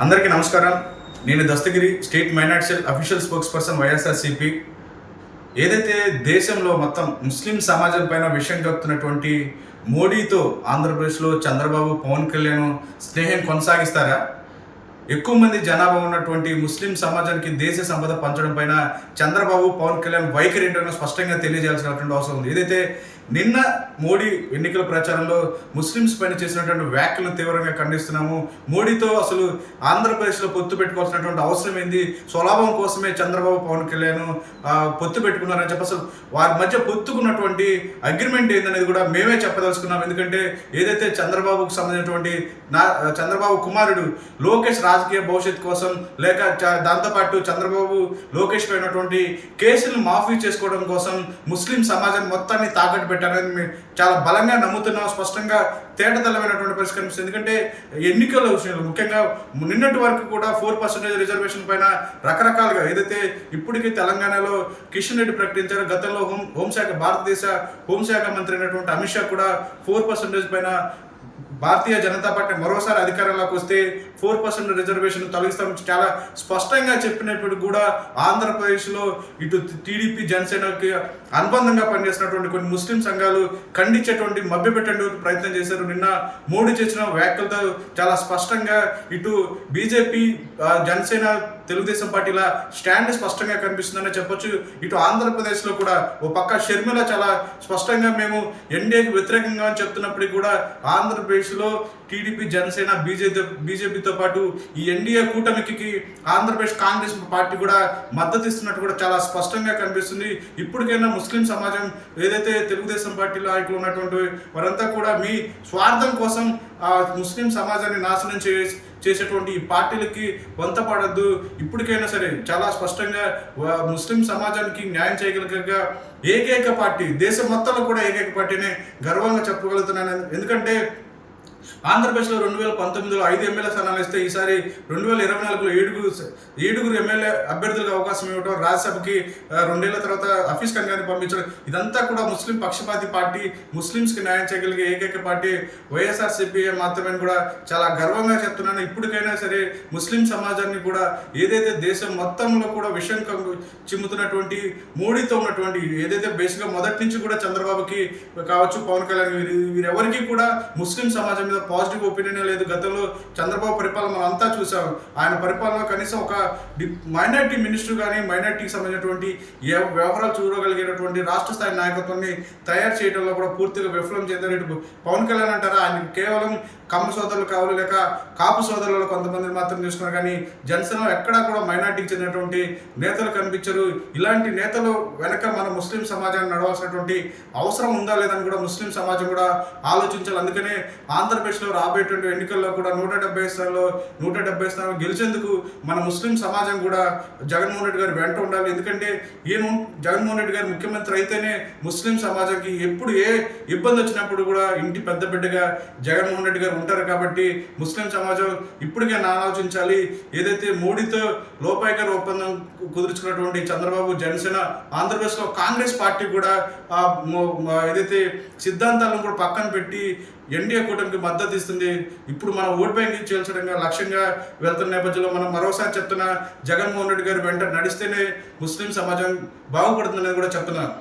అందరికీ నమస్కారం నేను Dastagiri state minority official spokesperson YSRCP. ఏదైతే దేశంలో మొత్తం ముస్లిం సమాజం పైన విషయం చెప్తున్నటువంటి మోడీతో ఆంధ్రప్రదేశ్లో చంద్రబాబు పవన్ కళ్యాణ్ స్నేహం కొనసాగిస్తారా? ఎక్కువ మంది జనాభా ఉన్నటువంటి ముస్లిం సమాజానికి దేశ సంపద పంచడం పైన చంద్రబాబు పవన్ కళ్యాణ్ వైఖరి ఏంటో స్పష్టంగా తెలియజేయాల్సినటువంటి అవసరం ఉంది. ఏదైతే నిన్న మోడీ ఎన్నికల ప్రచారంలో ముస్లిమ్స్ పైన చేసినటువంటి వ్యాఖ్యలను తీవ్రంగా ఖండిస్తున్నాము మోడీతో అసలు ఆంధ్రప్రదేశ్లో పొత్తు పెట్టుకోవాల్సినటువంటి అవసరం ఏంది స్వలాభం కోసమే చంద్రబాబు పవన్ కళ్యాణ్ పొత్తు పెట్టుకున్నారని చెప్పి అసలు వారి మధ్య పొత్తుకున్నటువంటి అగ్రిమెంట్ ఏందనేది కూడా మేమే చెప్పదలుచుకున్నాం. ఎందుకంటే ఏదైతే చంద్రబాబుకు సంబంధించినటువంటి నా చంద్రబాబు కుమారుడు లోకేష్ రాజకీయ భవిష్యత్ కోసం లేక చ- దాంతోపాటు చంద్రబాబు లోకేష్ పైనటువంటి కేసులు మాఫీ చేసుకోవడం కోసం ముస్లిం సమాజం మొత్తాన్ని తాకట్టు పెట్టారని చాలా బలంగా నమ్ముతున్నాం. స్పష్టంగా తేటతలమైనటువంటి పరిస్థితి కనిపిస్తుంది. ఎందుకంటే ఎన్నికల విషయంలో ముఖ్యంగా నిన్నటి వరకు కూడా ఫోర్ పర్సెంటేజ్ రిజర్వేషన్ పైన రకరకాలుగా ఏదైతే ఇప్పటికీ తెలంగాణలో కిషన్ రెడ్డి ప్రకటించారో గతంలో హోం హోంశాఖ భారతదేశ హోంశాఖ మంత్రి అయినటువంటి అమిత్ షా కూడా ఫోర్ పర్సెంటేజ్ పైన భారతీయ జనతా పార్టీ మరోసారి అధికారంలోకి వస్తే ఫోర్ పర్సెంట్ రిజర్వేషన్ తొలగిస్తామని చాలా స్పష్టంగా చెప్పినప్పుడు కూడా ఆంధ్రప్రదేశ్లో ఇటు టీడీపీ జనసేనకి అనుబంధంగా పనిచేసినటువంటి కొన్ని ముస్లిం సంఘాలు ఖండించేటువంటి మభ్యపెట్టేటువంటి ప్రయత్నం చేశారు. నిన్న మోడీ చేసిన వ్యాఖ్యలతో చాలా స్పష్టంగా ఇటు బీజేపీ జనసేన తెలుగుదేశం పార్టీల స్టాండ్ స్పష్టంగా కనిపిస్తుందని చెప్పొచ్చు. ఇటు ఆంధ్రప్రదేశ్లో కూడా ఓ పక్క షర్మిల చాలా స్పష్టంగా మేము ఎన్డీఏకి వ్యతిరేకంగా అని చెప్తున్నప్పటికీ కూడా ఆంధ్రప్రదేశ్లో టీడీపీ జనసేన బీజేపీ బీజేపీతో పాటు ఈ ఎన్డీఏ కూటమికి ఆంధ్రప్రదేశ్ కాంగ్రెస్ పార్టీ కూడా మద్దతు ఇస్తున్నట్టు కూడా చాలా స్పష్టంగా కనిపిస్తుంది. ఇప్పటికైనా ముస్లిం సమాజం ఏదైతే తెలుగుదేశం పార్టీ నాయకులు ఉన్నటువంటి వారంతా కూడా మీ స్వార్థం కోసం ఆ ముస్లిం సమాజాన్ని నాశనం చే చేసేటువంటి ఈ పార్టీలకి వంత పడద్దు. ఇప్పటికైనా సరే చాలా స్పష్టంగా ముస్లిం సమాజానికి న్యాయం చేయగలిగ ఏకైక పార్టీ దేశం మొత్తంలో కూడా ఏకైక పార్టీనే గర్వంగా చెప్పగలుగుతున్నాను. ఎందుకంటే ఆంధ్రప్రదేశ్లో రెండు వేల పంతొమ్మిదిలో ఐదు ఎమ్మెల్యే స్థానాలు ఇస్తే ఈసారి రెండు వేల ఇరవై నాలుగులో ఏడుగురు ఏడుగురు ఎమ్మెల్యే అభ్యర్థులకు అవకాశం ఇవ్వడం రాజ్యసభకి రెండేళ్ళ తర్వాత హఫీజ్ ఖాన్ గారిని పంపించడం ఇదంతా కూడా ముస్లిం పక్షపాతి పార్టీ ముస్లింస్కి న్యాయం చేయగలిగే ఏకైక పార్టీ వైఎస్ఆర్సీపీ మాత్రమే కూడా చాలా గర్వంగా చెప్తున్నాను. ఇప్పటికైనా సరే ముస్లిం సమాజాన్ని కూడా ఏదైతే దేశం మొత్తంలో కూడా విషయం చిమ్ముతున్నటువంటి మోడీతో ఉన్నటువంటి ఏదైతే బేసిక్గా మొదటి నుంచి కూడా చంద్రబాబుకి కావచ్చు పవన్ కళ్యాణ్ వీరి వీరెవరికి కూడా ముస్లిం సమాజం మీద పాజిటివ్ ఒపీనియన్ లేదు. గతంలో చంద్రబాబు పరిపాలన మనం అంతా చూసాం. ఆయన పరిపాలన కనీసం ఒక మైనార్టీ మినిస్టర్ కానీ మైనార్టీకి సంబంధించినటువంటి వ్యవహారాలు చూడగలిగేటటువంటి రాష్ట్ర స్థాయి నాయకత్వాన్ని తయారు చేయడంలో కూడా పూర్తిగా విఫలం చెందారు ఇటు పవన్ కళ్యాణ్ అంటారా? ఆయన కేవలం కమ్మ సోదరులు కావాలి లేక కాపు సోదరులు కొంతమంది మాత్రం చూస్తున్నారు కానీ జనసేన ఎక్కడా కూడా మైనార్టీకి చెందినటువంటి నేతలు కనిపించరు. ఇలాంటి నేతలు వెనక మన ముస్లిం సమాజాన్ని నడవాల్సినటువంటి అవసరం ఉందా లేదని కూడా ముస్లిం సమాజం కూడా ఆలోచించాలి. అందుకనే ఆంధ్రప్రదేశ్లో రాబోయేటువంటి ఎన్నికల్లో కూడా నూట డెబ్బై స్థాయిలో నూట డెబ్బై స్థాయిలో గెలిచేందుకు మన ముస్లిం సమాజం కూడా జగన్మోహన్ రెడ్డి గారి వెంట ఉండాలి. ఎందుకంటే ఈయన జగన్మోహన్ రెడ్డి గారు ముఖ్యమంత్రి అయితేనే ముస్లిం సమాజానికి ఎప్పుడు ఏ ఇబ్బంది వచ్చినప్పుడు కూడా ఇంటి పెద్ద బిడ్డగా జగన్మోహన్ రెడ్డి గారు ఉంటారు కాబట్టి ముస్లిం సమాజం ఇప్పటికైనా ఆలోచించాలి ఏదైతే మోడీతో లోపాయకర ఒప్పందం కుదుర్చుకున్నటువంటి చంద్రబాబు జనసేన ఆంధ్రప్రదేశ్లో కాంగ్రెస్ పార్టీ కూడా ఏదైతే సిద్ధాంతాలను కూడా పక్కన పెట్టి ఎన్డీఏ కూటమికి మద్దతు ఇస్తుంది. ఇప్పుడు మనం ఓట్ బ్యాంక్ చేల్చడంగా లక్ష్యంగా వెళ్తున్న నేపథ్యంలో మనం మరోసారి చెప్తున్న జగన్మోహన్ రెడ్డి గారు వెంట నడిస్తేనే ముస్లిం సమాజం బాగుపడుతుందని కూడా చెప్తున్నాను.